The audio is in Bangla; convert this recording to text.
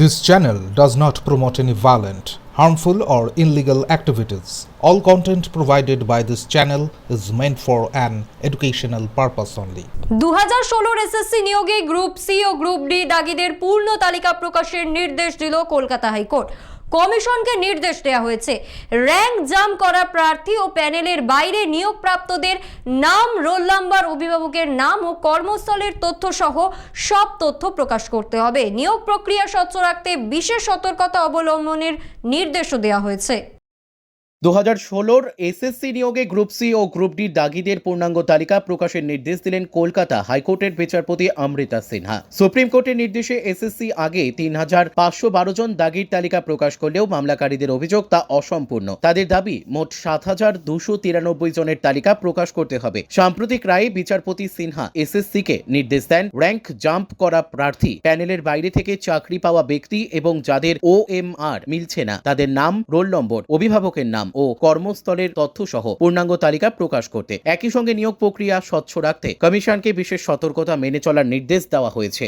This channel does not promote any violent, harmful, or illegal activities. All content provided by this channel is meant for an educational purpose only. দু হাজার ষোলোর এসএসসি নিয়োগে গ্রুপ সি ও গ্রুপ ডি দাগিদের পূর্ণ তালিকা প্রকাশের নির্দেশ দিল কলকাতা হাইকোর্ট কমিশনকে নির্দেশ দেওয়া হয়েছে। র্যাঙ্ক জাম করা প্রার্থী ও প্যানেলের বাইরে নিয়োগপ্রাপ্তদের নাম, রোল নাম্বার, অভিভাবকের নাম ও কর্মস্থলের তথ্য সহ সব তথ্য প্রকাশ করতে হবে। নিয়োগ প্রক্রিয়া স্বচ্ছ রাখতে বিশেষ সতর্কতা অবলম্বনের নির্দেশও দেওয়া হয়েছে। দু হাজার ষোলোর এসএসসি নিয়োগে গ্রুপ সি ও গ্রুপ ডি দাগিদের পূর্ণাঙ্গ তালিকা প্রকাশের নির্দেশ দিলেন কলকাতা হাইকোর্টের বিচারপতি অমৃতা সিনহা। সুপ্রিম কোর্টের নির্দেশে এসএসসি আগে তিন হাজার পাঁচশো বারো জন দাগির তালিকা প্রকাশ করলেও মামলাকারীদের অভিযোগ তা অসম্পূর্ণ। তাদের দাবি, মোট সাত হাজার দুশো তিরানব্বই জনের তালিকা প্রকাশ করতে হবে। সাম্প্রতিক রায়ে বিচারপতি সিনহা এসএসসি কে নির্দেশ দেন র্যাঙ্ক জাম্প করা প্রার্থী, প্যানেলের বাইরে থেকে চাকরি পাওয়া ব্যক্তি এবং যাদের ও মিলছে না, তাদের নাম, রোল নম্বর, অভিভাবকের নাম ও কর্মস্থলের তথ্য সহ পূর্ণাঙ্গ তালিকা প্রকাশ করতে। একই সঙ্গে নিয়োগ প্রক্রিয়া স্বচ্ছ রাখতে কমিশনকে বিশেষ সতর্কতা মেনে চলার নির্দেশ দেওয়া হয়েছে।